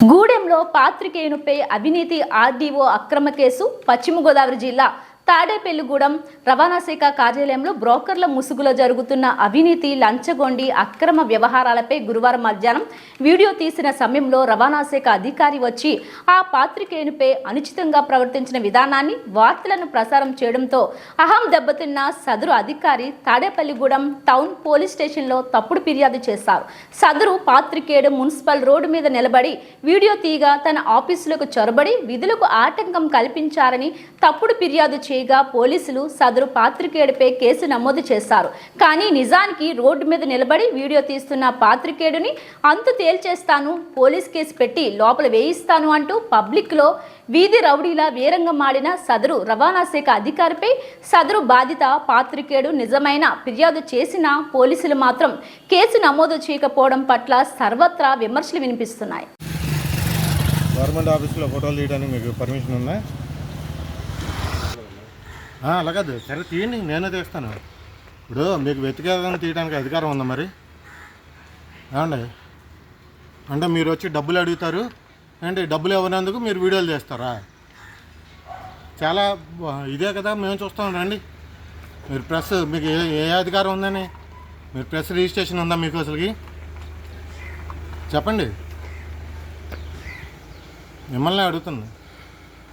గూడెంలో పాత్రికేయునిపై అవినీతి ఆర్డీఓ అక్రమ కేసు పశ్చిమ గోదావరి జిల్లా తాడేపల్లిగూడెం రవాణా శాఖ కార్యాలయంలో బ్రోకర్ల ముసుగులో జరుగుతున్న అవినీతి లంచగొండి అక్రమ వ్యవహారాలపై గురువారం మధ్యాహ్నం వీడియో తీసిన సమయంలో రవాణా శాఖ అధికారి వచ్చి ఆ పాత్రికేయునిపై అనుచితంగా ప్రవర్తించిన విధానాన్ని వార్తలను ప్రసారం చేయడంతో అహం దెబ్బతిన్న సదరు అధికారి తాడేపల్లిగూడెం టౌన్ పోలీస్ స్టేషన్లో తప్పుడు ఫిర్యాదు చేశారు. సదరు పాత్రికేయుడు మున్సిపల్ రోడ్డు మీద నిలబడి వీడియో తీయగా తన ఆఫీసులకు చొరబడి విధులకు ఆటంకం కల్పించారని తప్పుడు ఫిర్యాదు చేయగా పోలీసులు సదరు పాత్రికేయుడిపై కేసు నమోదు చేశారు. కానీ నిజానికి రోడ్డు మీద నిలబడి వీడియో తీస్తున్న పాత్రికేయుడిని అంతు తేల్చేస్తాను పోలీస్ కేసు పెట్టి లోపల వేయిస్తాను అంటూ పబ్లిక్లో వీధి రౌడీలా వీరంగం ఆడిన సదరు రవాణా శాఖ అధికారిపై సదరు బాధిత పాత్రికేయుడు నిజమైన ఫిర్యాదు చేసినా పోలీసులు మాత్రం కేసు నమోదు చేయకపోవడం పట్ల సర్వత్రా విమర్శలు వినిపిస్తున్నాయి. గవర్నమెంట్ ఆఫీస్లో ఫోటోలు తీయడానికి మీకు పర్మిషన్ ఉందా అలాగదు. సరే తీయండి నేనే తీస్తాను. ఇప్పుడు మీకు వ్యక్తిగతంగా తీయడానికి అధికారం ఉందా మరి? ఏమండి? అంటే మీరు వచ్చి డబ్బులు అడుగుతారు. అంటే డబ్బులు ఇవ్వనందుకు మీరు వీడియోలు చేస్తారా చాలా ఇదే కదా మేము చూస్తాం రండి. మీరు ప్రెస్ మీకు ఏ ఏ అధికారం ఉందని? మీరు ప్రెస్ రిజిస్ట్రేషన్ ఉందా మీకు అసలుకి? చెప్పండి. మిమ్మల్ని అడుగుతుంది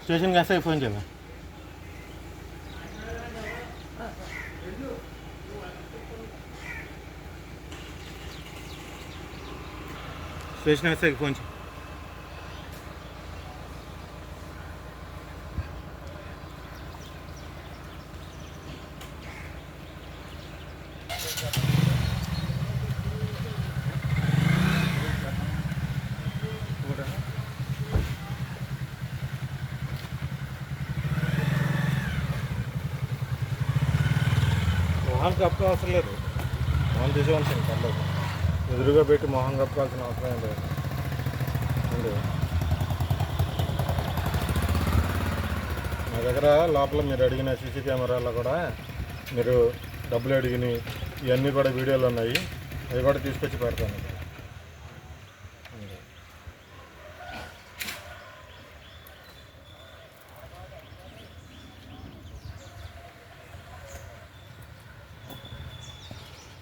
స్టేషన్కి ఎస్ఐ ఫోన్ చేయాలి. స్టేషన్ ఎస్ఐకి ఫోన్ చేయి మొహం కప్పు అవసరం లేదు మొహం తీసేవాల్సింది పర్లేదు ఎదురుగా పెట్టి మొహం కప్పాల్సిన అవసరం లేదు. ఉంది. మా దగ్గర లోపల మీరు అడిగిన సీసీ కెమెరాలో కూడా మీరు డబ్బులు అడిగినాయి ఇవన్నీ కూడా వీడియోలు ఉన్నాయి. అవి కూడా తీసుకొచ్చి పెడతాను.